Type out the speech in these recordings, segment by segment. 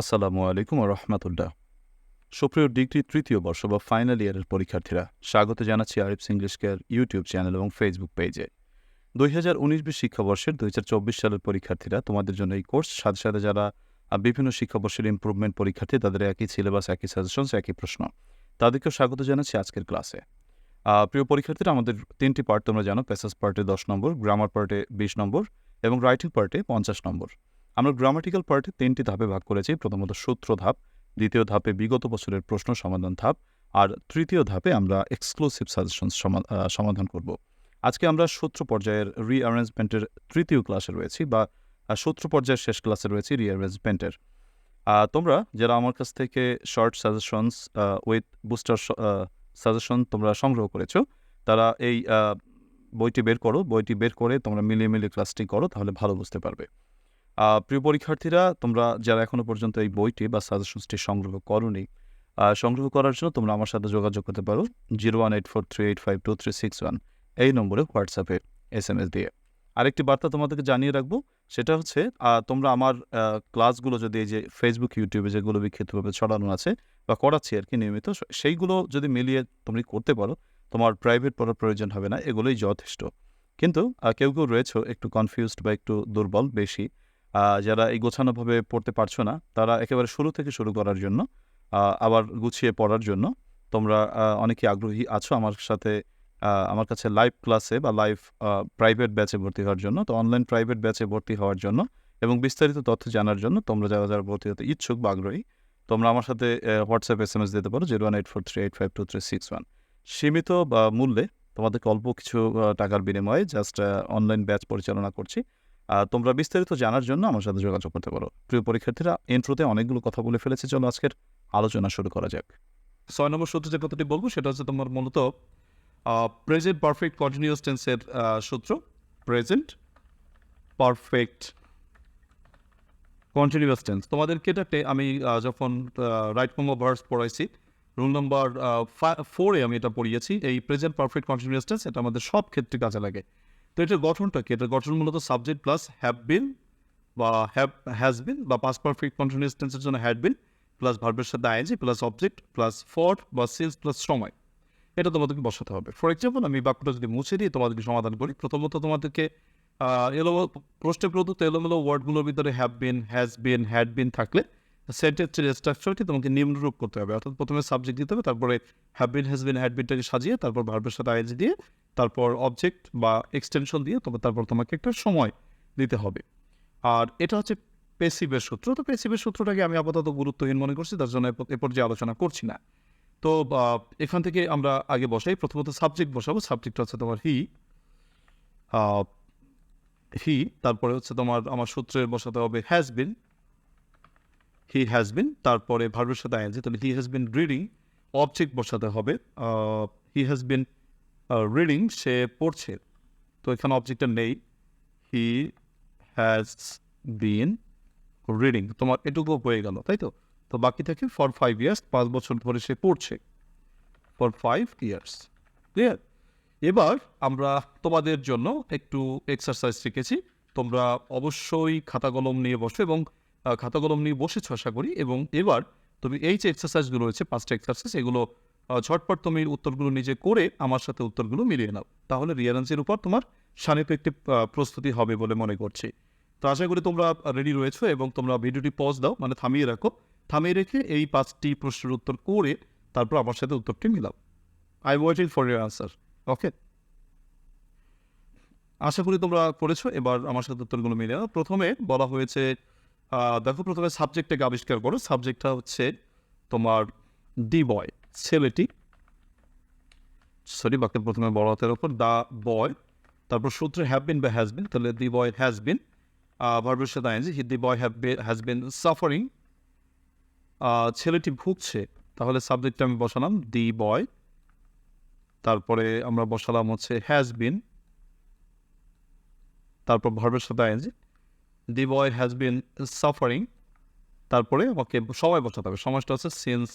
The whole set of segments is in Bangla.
আসসালামু আলাইকুম রহমতুল্লাহ। সুপ্রিয় ডিগ্রি তৃতীয় বর্ষ বা ফাইনাল ইয়ারের পরীক্ষার্থীরা, স্বাগত জানাচ্ছি Arif's English care YouTube channel এবং ফেসবুক পেজে দুই হাজার উনিশ বিশ শিক্ষাবর্ষের দুই হাজার চব্বিশ সালের পরীক্ষার্থীরা, তোমাদের জন্য এই কোর্স সাথে সাথে যারা বিভিন্ন শিক্ষাবর্ষের ইমপ্রুভমেন্ট পরীক্ষার্থী, তাদের একই সিলেবাস একই সাজেশনস একই প্রশ্ন। তাদেরকেও স্বাগত জানাচ্ছি আজকের ক্লাসে প্রিয় পরীক্ষার্থীরা, আমাদের তিনটি পার্ট তোমরা জানো প্যাসেজ পার্টে দশ নম্বর গ্রামার পার্টে বিশ নম্বর এবং রাইটিং পার্টে পঞ্চাশ নম্বর। আমরা গ্রামাটিক্যাল পার্টে তিনটি ধাপে ভাগ করেছি। প্রথমত সূত্র ধাপ, দ্বিতীয় ধাপে বিগত বছরের প্রশ্ন সমাধান ধাপ, আর তৃতীয় ধাপে আমরা এক্সক্লুসিভ সাজেশন সমাধান করব। আজকে আমরা সূত্র পর্যায়ের রিঅ্যারেঞ্জমেন্টের তৃতীয় ক্লাসে রয়েছি বা সূত্র পর্যায়ের শেষ ক্লাসে রয়েছি রিঅ্যারেঞ্জমেন্টের তোমরা যারা আমার কাছ থেকে short suggestions with booster suggestion তোমরা সংগ্রহ করেছ, তারা এই বইটি বের করো। বইটি বের করে তোমরা মিলিয়ে মিলিয়ে ক্লাসটি করো, তাহলে ভালো বুঝতে পারবে। প্রিয় পরীক্ষার্থীরা, তোমরা যারা এখনও পর্যন্ত এই বইটি বা সাজেশনসটি সংগ্রহ করনি সংগ্রহ করার জন্য তোমরা আমার সাথে যোগাযোগ করতে পারো zero one eight four three eight five two three six one এই নম্বরে হোয়াটসঅ্যাপে এস এম এস দিয়ে। আরেকটি বার্তা তোমাদেরকে জানিয়ে রাখব, সেটা হচ্ছে তোমরা আমার ক্লাসগুলো যদি এই যে ফেসবুক ইউটিউবে যেগুলো বিক্ষিপ্তভাবে ছড়ানো আছে বা করাচ্ছি আর কি নিয়মিত সেইগুলো যদি মিলিয়ে তুমি করতে পারো, তোমার প্রাইভেট পড়ার প্রয়োজন হবে না, এগুলোই যথেষ্ট। কিন্তু কেউ কেউ রয়েছে একটু কনফিউজড বা একটু দুর্বল, বেশি। যারা এই গোছানোভাবে পড়তে পারছ না, তারা একেবারে শুরু থেকে শুরু করার জন্য আবার গুছিয়ে পড়ার জন্য, তোমরা অনেকে আগ্রহী আছো আমার সাথে আমার কাছে লাইভ ক্লাসে বা লাইভ প্রাইভেট ব্যাচে ভর্তি হওয়ার জন্য, তো অনলাইন প্রাইভেট ব্যাচে ভর্তি হওয়ার জন্য এবং বিস্তারিত তথ্য জানার জন্য তোমরা যারা যারা ভর্তি হতে ইচ্ছুক বা আগ্রহী, তোমরা আমার সাথে হোয়াটসঅ্যাপ এস এম এস দিতে পারো zero one eight four three eight five two three six one সীমিত, বা মূল্যে তোমাদেরকে অল্প কিছু টাকার বিনিময়ে জাস্ট অনলাইন ব্যাচ পরিচালনা করছি। তোমরা বিস্তারিত জানার জন্য আমার সাথে যোগাযোগ করতে পারো। প্রিয় পরীক্ষার্থীরা ইন্ট্রোতে অনেকগুলো কথা বলে ফেলেছে, চলো আজকের আলোচনা শুরু করা যাক। ছয় নম্বর সূত্র যে কথাটি বলব, সেটা হচ্ছে তোমার মূলত প্রেজেন্ট পারফেক্ট কন্টিনিউয়াস টেন্সের সূত্র। প্রেজেন্ট পারফেক্ট কন্টিনিউয়াস টেন্স তোমাদেরকে এটা আমি যখন রাইট কম ভার্স পড়াইছি রুল নাম্বার ফোরে আমি এটা পড়িয়েছি, এই প্রেজেন্ট পারফেক্ট কন্টিনিউয়াস টেন্স এটা আমাদের সব ক্ষেত্রে কাজে লাগে। তো এটার গঠনটা কি? এটার গঠন মূলত সাবজেক্ট প্লাস হ্যাভ বিন বা হ্যাভ হ্যাজ বিন বা পাস পারফেক্ট কন্টিনিউয়াস টেন্সের জন্য হ্যাড বিন প্লাস ভার্বের সাথে ING plus object plus for বা সিলস প্লাস সময়। এটা তোমাদেরকে বসাতে হবে। ফর এক্সাম্পল আমি বাক্যটা যদি মুছে দিয়ে তোমাদেরকে সমাধান করি। প্রথমত তোমাদেরকে এলোমো প্রশ্নে প্রদত্ত এলোমেলো ওয়ার্ডগুলোর ভিতরে have been has been had been থাকলে সেন্টেন্সের স্ট্রাকচারটি তোমাকে নিম্নরূপ করতে হবে। অর্থাৎ প্রথমে সাবজেক্ট দিতে হবে, তারপরে have been has been had বিনটাকে সাজিয়ে তারপর ভার্বের সাথে আইএনজি দিয়ে তারপর অবজেক্ট বা এক্সটেনশন দিয়ে তবে তারপর তোমাকে একটা সময় দিতে হবে। আর এটা হচ্ছে পেসিভের সূত্র। তো পেসিভের সূত্রটাকে আমি আপাতত গুরুত্বহীন মনে করছি, তার জন্য এ পর্যায়ে আলোচনা করছি না। তো এখান থেকে আমরা আগে বসাই। প্রথমত সাবজেক্ট বসাবো। সাবজেক্ট হচ্ছে তোমার হি হি তারপরে হচ্ছে তোমার আমার সূত্রে বসাতে হবে হ্যাজ বিন হি হ্যাজ বিন তারপরে ভার্বের সাথে আইনজি তাহলে he has been reading object বসাতে হবে হি হ্যাজ বিন রিডিং সে পড়ছে। তো এখানে অবজেক্টটা নেই। হি হ্যাজ বিন রিডিং তোমার এটুকু হয়ে গেল, তাই তো? তো বাকি থাকে ফর ফাইভ ইয়ার্স পাঁচ বছর ধরে সে পড়ছে। ফর ফাইভ ইয়ার্স ক্লিয়ার এবার আমরা তোমাদের জন্য একটু এক্সারসাইজ শিখেছি। তোমরা অবশ্যই খাতা কলম নিয়ে বসো এবং খাতা কলম নিয়ে বসেছো আশা করি। এবং এবার তুমি এই যে এক্সারসাইজগুলো রয়েছে, পাঁচটা এক্সারসাইজ এগুলো ঝটপট তুমি উত্তরগুলো নিজে করে আমার সাথে উত্তরগুলো মিলিয়ে নাও। তাহলে রিয়ারেন্সের উপর তোমার শানিত একটি প্রস্তুতি হবে বলে মনে করছি। তো আশা করি তোমরা রেডি রয়েছো এবং তোমরা ভিডিওটি পজ দাও মানে থামিয়ে রাখো। থামিয়ে রেখে এই পাঁচটি প্রশ্নের উত্তর করে তারপর আমার সাথে উত্তরটি মিলাও। I waiting for your answer okay আশা করি তোমরা করেছ, এবার আমার সাথে উত্তরগুলো মিলে নাও। প্রথমে বলা হয়েছে দেখো প্রথমে সাবজেক্টটাকে আবিষ্কার করো। সাবজেক্টটা হচ্ছে তোমার ডি বয় ছেলেটি, সরি, বাক্যের প্রথমে বড় হাতের ওপর দ্য বয় তারপর সূত্রে হ্যাভ বিন বা হ্যাজ বিন তাহলে দি বয় হ্যাজ বিন ভার্বের সাথে I N G he the boy have has been suffering ছেলেটি ভুগছে। তাহলে সাবজেক্টটা আমি বসালাম, দি বয় তারপরে আমরা বসালাম হচ্ছে হ্যাজ বিন তারপর ভার্বের সাথে I N G the boy has been suffering তারপরে আমাকে সময় বসাতে হবে। সমাজটা হচ্ছে সিন্স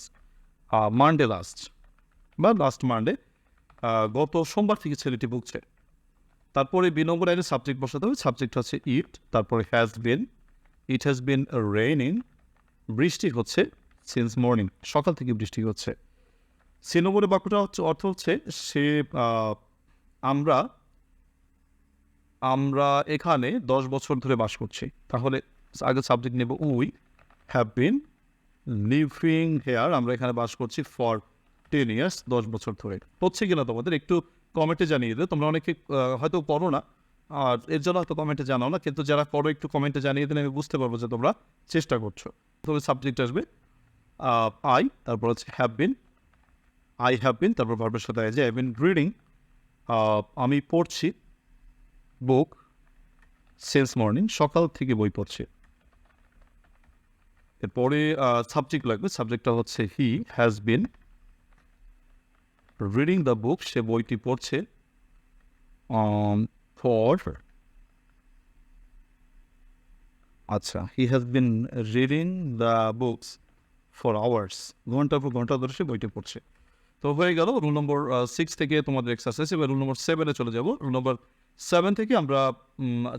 মানডে লাস্ট বা লাস্ট মানডে গত সোমবার থেকে ছেলেটি ভুগছে। তারপরে বি নম্বর লাইনে সাবজেক্ট বসাতে হবে। সাবজেক্ট হচ্ছে ইট তারপরে has been it has been raining বৃষ্টি হচ্ছে সিন্স মর্নিং সকাল থেকে বৃষ্টি হচ্ছে। সে নম্বরের বাক্যটা হচ্ছে, অর্থ হচ্ছে সে আমরা আমরা এখানে দশ বছর ধরে বাস করছি। তাহলে আগে সাবজেক্ট নেব we have been living here আমরা এখানে বাস করছি ফর টেন ইয়ার্স, দশ বছর ধরে। হচ্ছে কিনা তোমাদের, একটু কমেন্টে জানিয়ে দেবে তোমরা অনেকে হয়তো করো না, আর এর জন্য হয়তো কমেন্টে জানাও না, কিন্তু যারা করো একটু কমেন্টে জানিয়ে দিলে আমি বুঝতে পারব যে তোমরা চেষ্টা করছ। তবে সাবজেক্ট আসবে আই তারপর হচ্ছে have been I have been তারপর ভার্বের সাথে আছে আই বিন রিডিং আমি পড়ছি বুক সিন্স মর্নিং সকাল থেকে বই পড়ছি। এরপরে সাবজেক্ট লাগবে। সাবজেক্টটা হচ্ছে he has been reading the book সে বইটি পড়ছে ফর আচ্ছা he has been reading the books for hours ঘণ্টার পর ঘণ্টা ধরে সে বইটি পড়ছে। তো হয়ে গেল রুল নম্বর সিক্স থেকে তোমাদের এক্সারসাইজ এবার রুল নম্বর সেভেনে চলে যাব। রুল নম্বর সেভেন থেকে আমরা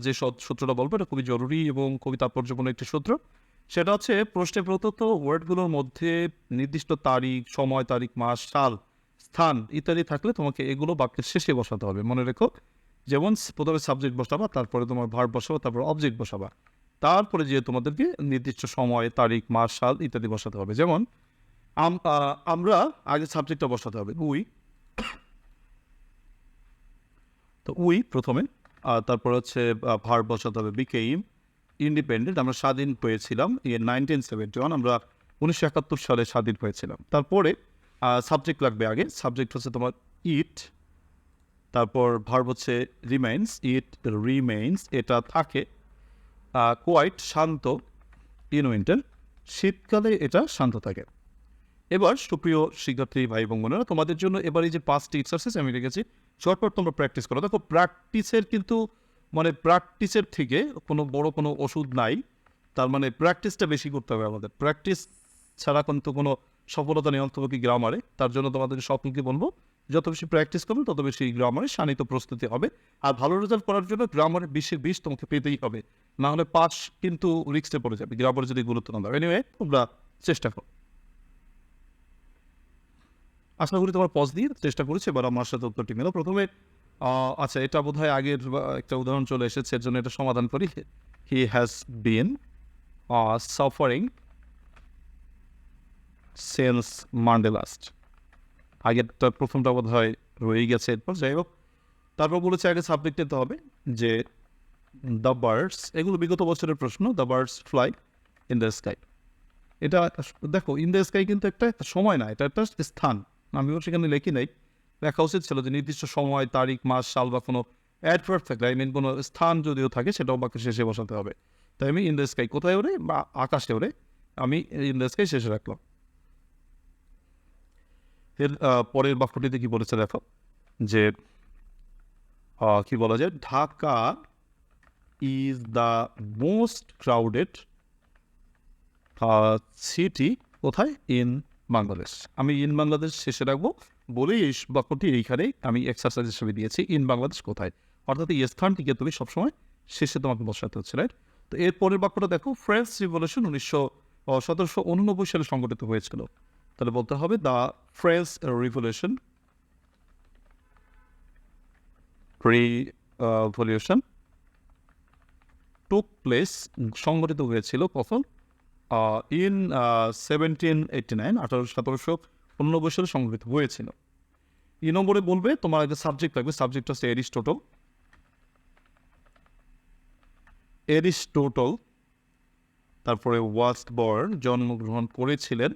যে সূত্রটা বলব, এটা খুবই জরুরি এবং খুবই তাৎপর্যপূর্ণ একটি সূত্র। সেটা হচ্ছে প্রশ্নে প্রদত্ত ওয়ার্ডগুলোর মধ্যে নির্দিষ্ট তারিখ, সময়, তারিখ, মাস, সাল, স্থান ইত্যাদি থাকলে তোমাকে এগুলো বাক্যের শেষে বসাতে হবে। মনে রেখো, যেমন প্রথমে সাবজেক্ট বসাবা, তারপরে তোমার ভার্ব বসাবা, তারপর অবজেক্ট বসাবা। তারপরে যে তোমাদেরকে নির্দিষ্ট সময়, তারিখ, মাস, সাল ইত্যাদি বসাতে হবে। যেমন, আম- আমরা আগে সাবজেক্টটা বসাতে হবে। উই, তো উই প্রথমে তারপর হচ্ছে ভার বসাতে হবে বিকেইম ইন্ডিপেন্ডেন্ট, আমরা স্বাধীন হয়েছিলাম নাইনটিন সেভেন্টি ওয়ান আমরা উনিশশো একাত্তর সালে স্বাধীন হয়েছিলাম। তারপরে সাবজেক্ট লাগবে আগে। সাবজেক্ট হচ্ছে তোমার ইট তারপর ভার্ব হচ্ছে রিমাইন্স ইট রিমেইন্স এটা থাকে কোয়াইট শান্ত ইন শীতকালে এটা শান্ত থাকে। এবার সুপ্রিয় শিক্ষার্থী, ভাই এবং বোনেরা, তোমাদের জন্য এবার এই যে পাঁচটি এক্সারসাইজ আমি রেখেছি, চটপট তোমরা প্র্যাকটিস করো। দেখো প্র্যাকটিসের কিন্তু মানে প্র্যাকটিসের থেকে কোনো বড় কোনো ওষুধ নাই। তার মানে প্র্যাকটিসটা বেশি করতে হবে আমাদের। প্র্যাকটিস ছাড়া কিন্তু কোনো সফলতা নেই অন্তর্গতি গ্রামারে তার জন্য তোমাদের সকলকে বলব, যত বেশি প্র্যাকটিস করবে, তত বেশি গ্রামারে শানিত প্রস্তুতি হবে। আর ভালো রেজাল্ট করার জন্য গ্রামারে বিশে বিশ তোমাকে পেতেই হবে। না হলে পাস কিন্তু রিক্সে পড়ে যাবে। গ্রামারে যদি গুরুত্ব না দাও। এনিওয়ে তোমরা চেষ্টা করো। আশা করি তোমার পজ দিয়ে চেষ্টা করেছে, এবার আমার সাথে উত্তরটি মেলো। প্রথমে আচ্ছা এটা বোধ হয় আগের একটা উদাহরণ চলে এসেছে, এর জন্য এটা সমাধান করি। He has been suffering since Monday last আগেরটা প্রথমটা বোধ হয় রয়ে গেছে এরপর। যাই হোক, তারপর বলেছে আগে সাবজেক্ট নিতে হবে যে দ্য বার্ডস এগুলো বিগত বছরের প্রশ্ন the birds fly in the sky এটা, দেখো ইন দ্য স্কাই কিন্তু একটা সময় না, এটা একটা স্থান। আমিও সেখানে লেখি নাই। লেখা উচিত ছিল যে নির্দিষ্ট সময়, তারিখ, মাস, সাল বা কোনো অ্যাডভার্ট থাকলে আই মিন কোনো স্থান যদিও থাকে, সেটাও বাক্য শেষে বসাতে হবে। তাই আমি ইন দ্য স্কাই কোথায় ওরে? বা আকাশে ওরে? আমি ইন দ্য স্কাই শেষে রাখলাম। এর পরের বাক্যটিতে কি বলেছে দেখো? যে কি বলা যায়? Dhaka is the most crowded city কোথায়? ইন বাংলাদেশ আমি ইন বাংলাদেশ শেষে রাখব। বলেই এই বাক্যটি এইখানে আমি এক্সারসাইজ হিসেবে দিয়েছি ইন বাংলাদেশ কোথায়? অর্থাৎ এই স্থানটিকে তুমি সবসময় শেষে তোমাকে বসাতে হচ্ছে রাইট তো এর পরের বাক্যটা দেখো ফ্রেঞ্চ রিভলিউশন উনিশশো সতেরোশো উননব্বই সালে সংগঠিত হয়েছিল। তাহলে বলতে হবে the French revolution revolution took place সংগঠিত হয়েছিল কখন? ইন সেভেন্টিন এইটটি নাইন আঠারো সতেরোশো উননব্বই সালে সংগঠিত হয়েছিল। ই নম্বরে বলবে তোমার একটা সাবজেক্ট লাগবে সাবজেক্ট হচ্ছে এরিস্টোটল এরিস্টোটল তারপরে ওয়াস্ট বর্ন জন্মগ্রহণ করেছিলেন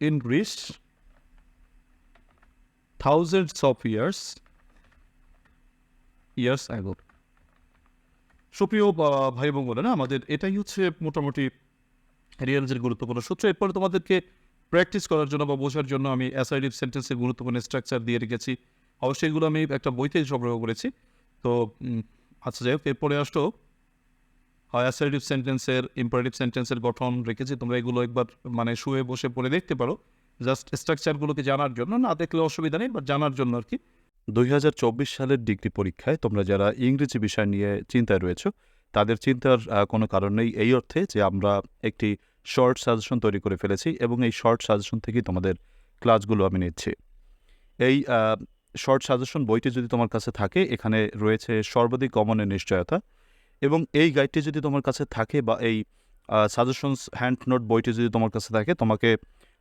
in Greece thousands of years years ago সুপ্রিয় ভাই এবং বোনেরা আমাদের এটাই হচ্ছে মোটামুটি রিয়ালজের গুরুত্বপূর্ণ সূত্র। এরপরে তোমাদেরকে প্র্যাকটিস করার জন্য বা বোঝার জন্য আমি অ্যাসাইডিভ সেন্টেন্সের গুরুত্বপূর্ণ স্ট্রাকচার দিয়ে রেখেছি। অবশ্যই এগুলো আমি একটা বইতে সংগ্রহ করেছি। তো আচ্ছা যাই হোক, এরপরে আসতো অ্যাসাইডিভ সেন্টেন্সের, ইম্পারেটিভ সেন্টেন্সের গঠন রেখেছি। তোমরা এগুলো একবার মানে শুয়ে বসে পড়ে দেখতে পারো। জাস্ট স্ট্রাকচারগুলোকে জানার জন্য, না দেখলে অসুবিধা নেই বা জানার জন্য আর কি। দুই হাজার চব্বিশ সালের ডিগ্রি পরীক্ষায় তোমরা যারা ইংরেজি বিষয় নিয়ে চিন্তায় রয়েছো, তাদের চিন্তার কোনো কারণ নেই। এই অর্থে যে আমরা একটি শর্ট সাজেশন তৈরি করে ফেলেছি এবং এই শর্ট সাজেশন থেকেই তোমাদের ক্লাসগুলো আমি নিচ্ছি। এই শর্ট সাজেশন বইটি যদি তোমার কাছে থাকে, এখানে রয়েছে সর্বাধিক কমনের নিশ্চয়তা এবং এই গাইডটি যদি তোমার কাছে থাকে বা এই সাজেশনস হ্যান্ড নোট বইটি যদি তোমার কাছে থাকে, তোমাকে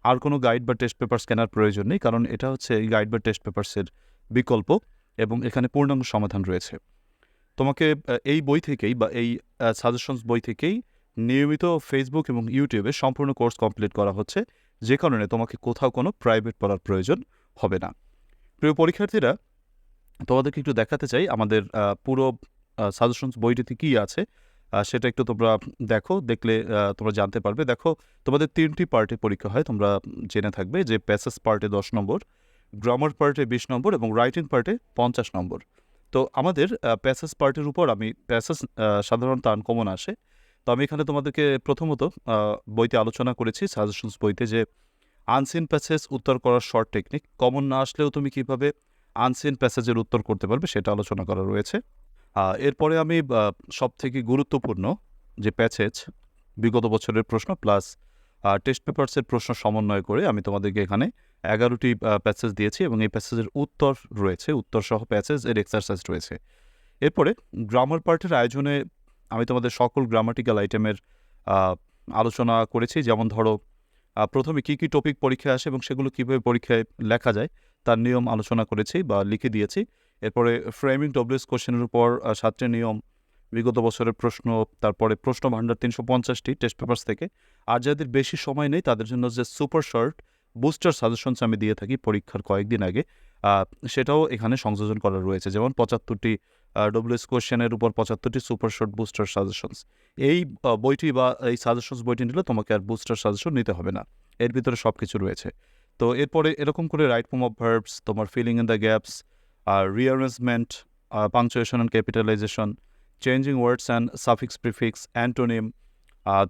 আর কোনো গাইড বা টেস্ট পেপার স্ক্যানার প্রয়োজন নেই, কারণ এটা হচ্ছে এই গাইড বা টেস্ট পেপারসের বিকল্প এবং এখানে পূর্ণাঙ্গ সমাধান রয়েছে। তোমাকে এই বই থেকেই বা এই সাজেশনস বই থেকেই নিয়মিত ফেসবুক এবং ইউটিউবে সম্পূর্ণ কোর্স কমপ্লিট করা হচ্ছে, যে কারণে তোমাকে কোথাও কোনো প্রাইভেট পড়ার প্রয়োজন হবে না। প্রিয় পরীক্ষার্থীরা, তোমাদেরকে একটু দেখাতে চাই আমাদের পুরো সাজেশনস বইটিতে কী আছে। সেটা একটু তোমরা দেখো, দেখলে তোমরা জানতে পারবে। দেখো, তোমাদের তিনটি পার্টে পরীক্ষা হয়, তোমরা জেনে থাকবে যে প্যাসেজ পার্টে দশ নম্বর গ্রামার পার্টে বিশ নম্বর এবং রাইটিং পার্টে পঞ্চাশ নম্বর। তো আমাদের প্যাসেজ পার্টের উপর আমি প্যাসেজ সাধারণত আনকমন আসে। তো আমি এখানে তোমাদেরকে প্রথমত বইতে আলোচনা করেছি সাজেশনস বইতে যে আনসিন প্যাসেজ উত্তর করার শর্ট টেকনিক কমন না আসলেও তুমি কীভাবে আনসিন প্যাসেজের উত্তর করতে পারবে সেটা আলোচনা করা রয়েছে। এরপরে আমি সব থেকে গুরুত্বপূর্ণ যে প্যাসেজ বিগত বছরের প্রশ্ন প্লাস টেস্ট পেপার্সের প্রশ্ন সমন্বয় করে আমি তোমাদেরকে এখানে এগারোটি প্যাসেজ দিয়েছি এবং এই প্যাসেজের উত্তর রয়েছে উত্তর সহ প্যাসেজ এর এক্সারসাইজ রয়েছে। এরপরে গ্রামার পার্টের আয়োজনে আমি তোমাদের সকল গ্রামাটিক্যাল আইটেমের আলোচনা করেছি। যেমন ধরো প্রথমে কী কী টপিক পরীক্ষায় আসে এবং সেগুলো কীভাবে পরীক্ষায় লেখা যায়, তার নিয়ম আলোচনা করেছি বা লিখে দিয়েছি। এরপরে ফ্রেমিং ডব্লিউএস কোশ্চেনের উপর সাতটি নিয়ম, বিগত বছরের প্রশ্ন, তারপরে প্রশ্ন ভাণ্ডার তিনশো পঞ্চাশটি টেস্ট পেপার্স থেকে। আর যাদের বেশি সময় নেই, তাদের জন্য যে সুপার শর্ট বুস্টার সাজেশনস আমি দিয়ে থাকি পরীক্ষার কয়েকদিন আগে সেটাও এখানে সংযোজন করা রয়েছে। যেমন পঁচাত্তরটি ডব্লিউএস কোশ্চেনের উপর পঁচাত্তরটি সুপার শর্ট বুস্টার সাজেশনস এই বইটি বা এই সাজেশনস বইটি নিলে তোমাকে আর বুস্টার সাজেশন নিতে হবে না। এর ভিতরে সব কিছু রয়েছে। তো এরপরে এরকম করে রাইট ফর্ম অফ ভার্বস তোমার filling in the gaps R rearrangement punctuation and capitalization changing words and suffix prefix antonym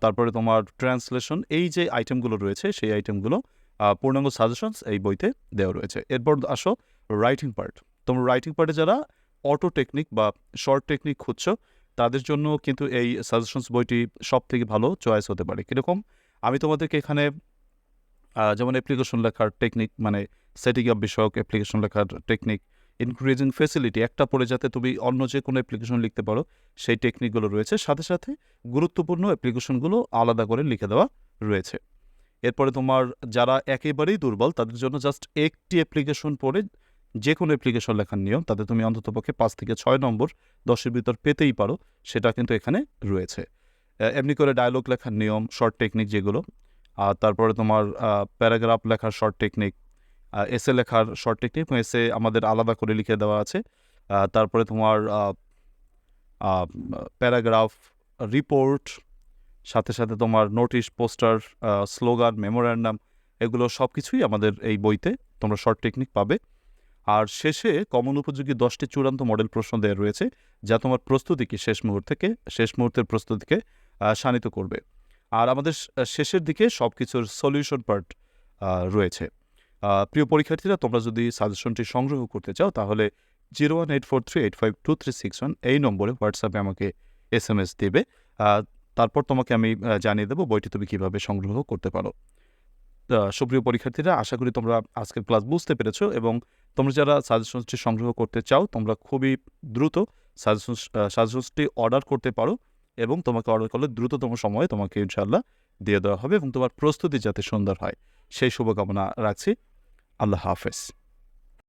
তারপরে তোমার ট্রান্সলেশন এই যে আইটেমগুলো রয়েছে, সেই আইটেমগুলো পূর্ণাঙ্গ সাজেশনস এই বইতে দেওয়া রয়েছে। এরপর আসো রাইটিং পার্ট তোমরা রাইটিং পার্টে যারা অটো টেকনিক বা শর্ট টেকনিক খুঁজছো, তাদের জন্য কিন্তু এই সাজেশনস বইটি সব থেকে ভালো চয়েস হতে পারে। কীরকম? আমি তোমাদেরকে এখানে যেমন অ্যাপ্লিকেশন লেখার টেকনিক মানে সেটিং আপ বিষয়ক অ্যাপ্লিকেশন লেখার টেকনিক ইনক্রিজিং ফেসিলিটি একটা পড়ে যাতে তুমি অন্য যে কোনো অ্যাপ্লিকেশন লিখতে পারো, সেই টেকনিকগুলো রয়েছে। সাথে সাথে গুরুত্বপূর্ণ অ্যাপ্লিকেশনগুলো আলাদা করে লিখে দেওয়া রয়েছে। এরপরে তোমার যারা একেবারেই দুর্বল, তাদের জন্য জাস্ট একটি অ্যাপ্লিকেশন পড়ে যে কোনো অ্যাপ্লিকেশন লেখার নিয়ম, তাতে তুমি অন্ততপক্ষে পাঁচ থেকে ছয় নম্বর, দশের ভিতর পেতেই পারো, সেটা কিন্তু এখানে রয়েছে। এমনি করে ডায়লগ লেখার নিয়ম শর্ট টেকনিক যেগুলো, আর তারপরে তোমার প্যারাগ্রাফ লেখার শর্ট টেকনিক এসে লেখার শর্ট টেকনিক এসে আমাদের আলাদা করে লিখে দেওয়া আছে। তারপরে তোমার প্যারাগ্রাফ রিপোর্ট সাথে সাথে তোমার নোটিশ পোস্টার স্লোগান মেমোরান্ডাম এগুলো সব কিছুই আমাদের এই বইতে তোমরা শর্ট টেকনিক পাবে। আর শেষে কমন উপযোগী দশটি চূড়ান্ত মডেল প্রশ্ন দেওয়া রয়েছে, যা তোমার প্রস্তুতিকে শেষ মুহূর্তকে শেষ মুহূর্তের প্রস্তুতিকে শানিত করবে। আর আমাদের শেষের দিকে সব কিছুর সলিউশন পার্ট রয়েছে। প্রিয় পরীক্ষার্থীরা, তোমরা যদি সাজেশনটি সংগ্রহ করতে চাও, তাহলে zero one eight four three eight five two three six one এই নম্বরে হোয়াটসঅ্যাপে আমাকে এস এম এস দেবে। তারপর তোমাকে আমি জানিয়ে দেবো বইটি তুমি কীভাবে সংগ্রহ করতে পারো। সুপ্রিয় পরীক্ষার্থীরা, আশা করি তোমরা আজকের ক্লাস বুঝতে পেরেছ এবং তোমরা যারা সাজেশনসটি সংগ্রহ করতে চাও, তোমরা খুবই দ্রুত সাজেশনস সাজেশনসটি অর্ডার করতে পারো এবং তোমাকে অর্ডার করলে দ্রুততম সময়ে তোমাকে ইনশাআল্লাহ দিয়ে দেওয়া হবে এবং তোমার প্রস্তুতি যাতে সুন্দর হয়। সেই শুভকামনা রাখছি। আল্লাহ হাফেজ।